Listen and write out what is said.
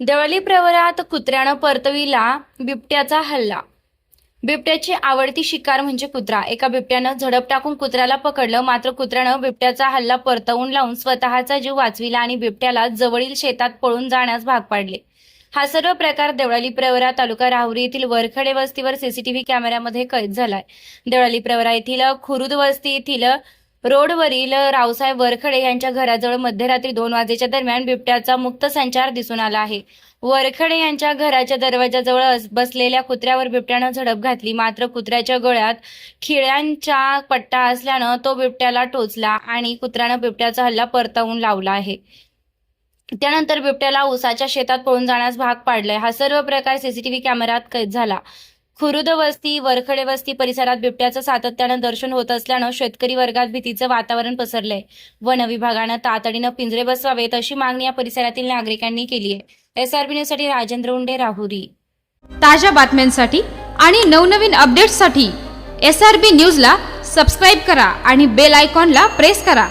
देवळी प्रवरात कुत्र्यानं परतविला बिबट्याचा हल्ला. बिबट्याची आवडती शिकार म्हणजे कुत्रा. एका बिबट्यानं झडप टाकून कुत्र्याला पकडलं मात्र कुत्र्यानं बिबट्याचा हल्ला परतवून लावून स्वतःचा जीव वाचविला आणि बिबट्याला जवळील शेतात पळून जाण्यास भाग पाडले. हा सर्व प्रकार देवळाली प्रवरा तालुका राहुरी येथील वरखडे वस्तीवर सीसीटीव्ही कॅमेऱ्यामध्ये कैद झालाय. देवळाली प्रवरा येथील खुरुद वस्ती येथील रोडवरील रावसाहेब वरखडे यांच्या घराजवळ मध्यरात्री दोन वाजेच्या दरम्यान बिबट्याचा मुक्त संचार दिसून आला आहे. वरखडे यांच्या घराच्या दरवाजाजवळ बसलेल्या कुत्र्यावर बिबट्यानं झडप घातली. मात्र कुत्र्याच्या गळ्यात खिळ्यांचा पट्टा असल्यानं तो बिबट्याला टोचला आणि कुत्र्यानं बिबट्याचा हल्ला परतवून लावला आहे. त्यानंतर बिबट्याला उसाच्या शेतात पळून जाण्यास भाग पाडलाय. हा सर्व प्रकार सीसीटीव्ही कॅमेऱ्यात कैद झाला. खुरुद वस्ती वरखडे वस्ती परिसरात बिबट्याचं सातत्यानं दर्शन होत असल्यानं शेतकरी वर्गात भीतीचं वातावरण पसरलंय. वन विभागानं तातडीनं पिंजरे बसवावेत अशी मागणी या परिसरातील नागरिकांनी केली आहे. एसआरबी न्यूजसाठी राजेंद्र उंडे राहुरी. ताज्या बातम्यांसाठी आणि नवनवीन अपडेट्ससाठी एस आर बी न्यूजला सबस्क्राईब करा आणि बेल आयकॉनला प्रेस करा.